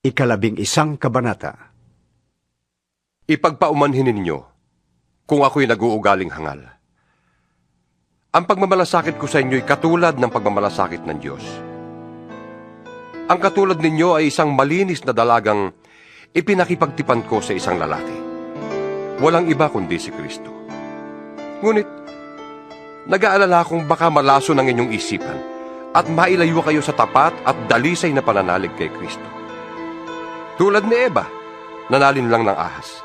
ikalabing isang kabanata. Ipagpaumanhin ninyo kung ako'y naguugaling hangal. Ang pagmamalasakit ko sa inyo'y katulad ng pagmamalasakit ng Diyos. Ang katulad ninyo ay isang malinis na dalagang ipinakipagtipan ko sa isang lalaki. Walang iba kundi si Kristo. Ngunit, nag-aalala kung baka malaso ng inyong isipan at mailayo kayo sa tapat at dalisay na pananalig kay Kristo. Tulad ni Eva, nanalin lang ng ahas.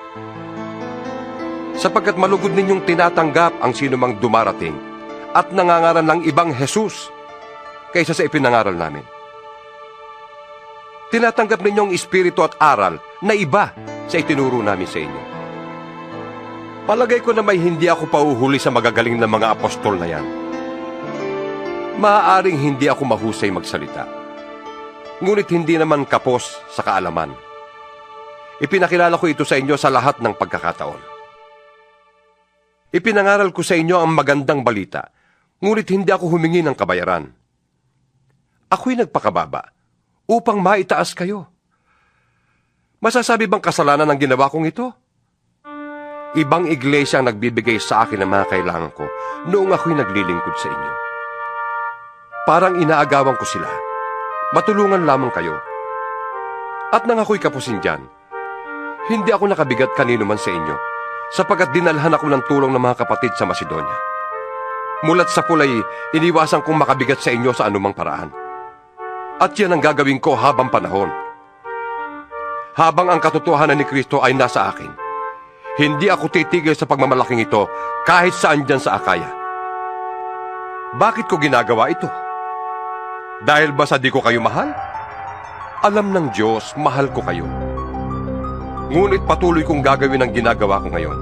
Sapagkat malugod ninyong tinatanggap ang sinumang dumarating at nangangaral ng ibang Jesus kaysa sa ipinangaral namin. Tinatanggap ninyo ang espiritu at aral na iba sa itinuro namin sa inyo. Palagay ko na may hindi ako pauhuli sa magagaling na mga apostol na yan. Maaaring hindi ako mahusay magsalita. Ngunit hindi naman kapos sa kaalaman. Ipinakilala ko ito sa inyo sa lahat ng pagkakataon. Ipinangaral ko sa inyo ang magandang balita, ngunit hindi ako humingi ng kabayaran. Ako'y nagpakababa upang maitaas kayo. Masasabi bang kasalanan ang ginawa kong ito? Ibang iglesia ang nagbibigay sa akin ng mga kailangan ko noong ako'y naglilingkod sa inyo. Parang inaagawan ko sila. Matulungan lamang kayo. At nang ako'y kapusin dyan, hindi ako nakabigat kanino man sa inyo, sapagkat dinalhan ako ng tulong ng mga kapatid sa Macedonia. Mulat sa pulay, iniwasan kong makabigat sa inyo sa anumang paraan. At yan ang gagawin ko habang panahon. Habang ang katotohanan ni Kristo ay nasa akin, hindi ako titigil sa pagmamalaking ito kahit saan dyan sa Akaya. Bakit ko ginagawa ito? Dahil ba sa di ko kayo mahal? Alam ng Diyos, mahal ko kayo. Ngunit patuloy kong gagawin ang ginagawa ko ngayon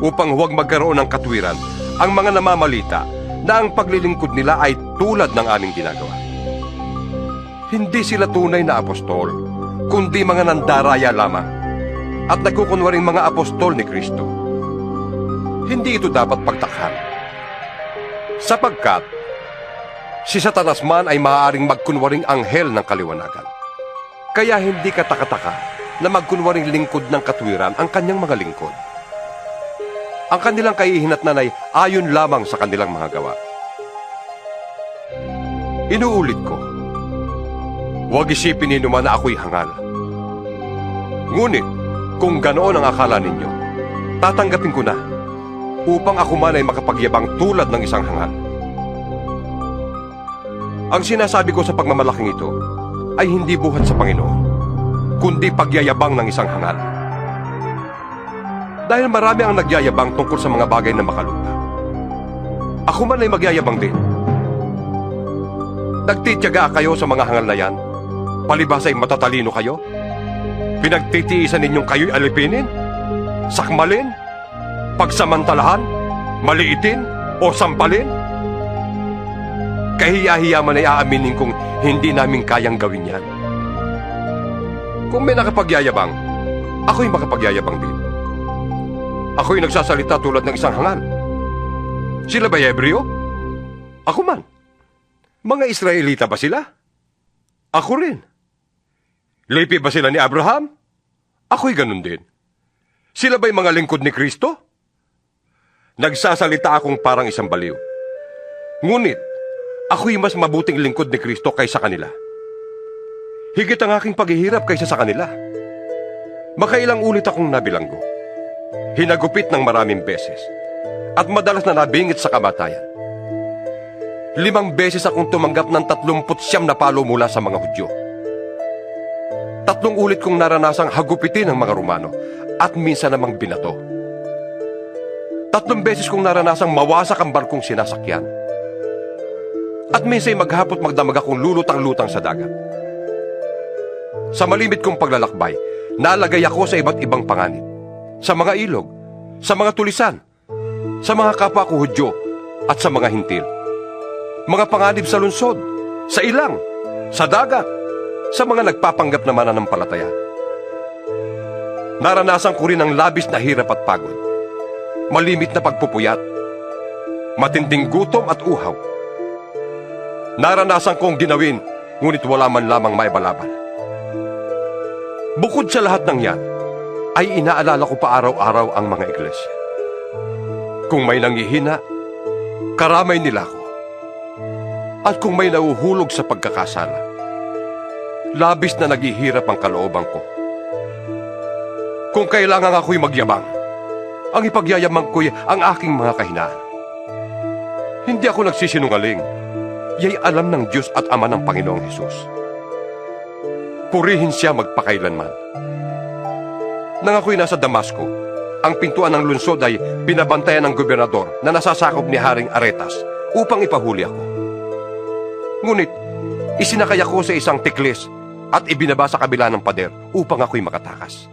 upang huwag magkaroon ng katwiran ang mga namamalita na ang paglilingkod nila ay tulad ng aming ginagawa. Hindi sila tunay na apostol, kundi mga nandaraya lamang at nagkukunwaring mga apostol ni Kristo. Hindi ito dapat pagtakhan. Sapagkat si Satanas man ay maaaring magkunwaring anghel ng kaliwanagan. Kaya hindi katakataka na magkunwaring lingkod ng katwiran ang kanyang mga lingkod. Ang kanilang kahihinatnan ay ayon lamang sa kanilang mga gawa. Inuulit ko, huwag isipin ninyo man na ako'y hangal. Ngunit, kung ganoon ang akala ninyo, tatanggapin ko na upang ako man ay makapagyabang tulad ng isang hangal. Ang sinasabi ko sa pagmamalaking ito ay hindi buhat sa Panginoon, kundi pagyayabang ng isang hangal. Dahil marami ang nagyayabang tungkol sa mga bagay na makalupa. Ako man ay magyayabang din. Nagtityaga kayo sa mga hangal na yan? Palibas ay matatalino kayo? Pinagtitiisan ninyong kayo'y alipinin? Sakmalin? Pagsamantalahan? Maliitin? O sampalin? Kahiya-hiya man ay aaminin kong hindi namin kayang gawin yan. Kung may nakapagyayabang, ako'y makapagyayabang din. Ako'y nagsasalita tulad ng isang hangal. Sila ba Hebreo? Ako man. Mga Israelita ba sila? Ako rin. Lipi ba sila ni Abraham? Ako'y ganun din. Sila ba'y mga lingkod ni Kristo? Nagsasalita akong parang isang baliw. Ngunit, ako'y mas mabuting lingkod ni Kristo kaysa kanila. Higit ang aking paghihirap kaysa sa kanila. Makailang ulit akong nabilanggo. Hinagupit ng maraming beses. At madalas na nabingit sa kamatayan. Limang beses akong tumanggap ng tatlumput siyam na palo mula sa mga Hudyo. Tatlong ulit kong naranasang hagupitin ng mga Romano at minsan namang binato. Tatlong beses kong naranasang mawasak ang barkong sinasakyan. At minsan maghapot magdamag akong lulutang-lutang sa dagat. Sa malimit kong paglalakbay, nalagay ako sa iba't ibang panganib. Sa mga ilog, sa mga tulisan, sa mga kapwa ko Hudyo, at sa mga hintil. Mga panganib sa lungsod, sa ilang, sa dagat, sa mga nagpapanggap na mananampalataya. Naranasan ko rin ang labis na hirap at pagod. Malimit na pagpupuyat. Matinding gutom at uhaw. Naranasan kong ginawin, ngunit wala man lamang maibalaban. Bukod sa lahat ng yan, ay inaalala ko pa araw-araw ang mga iglesia. Kung may nangihina, karamay nila ako. At kung may nauhulog sa pagkakasala, labis na naghihirap ang kalooban ko. Kung kailangan ako'y magyabang, ang ipagyayamang ko'y ang aking mga kahinaan. Hindi ako nagsisinungaling. Yay alam ng Diyos at Ama ng Panginoong Hesus. Purihin siya magpakailanman. Nang ako'y nasa Damasco, ang pintuan ng lungsod ay binabantayan ng gobernador na nasasakop ni Haring Aretas upang ipahuli ako. Ngunit, isinakay ako sa isang tiklis at ibinaba sa kabila ng pader upang ako'y makatakas.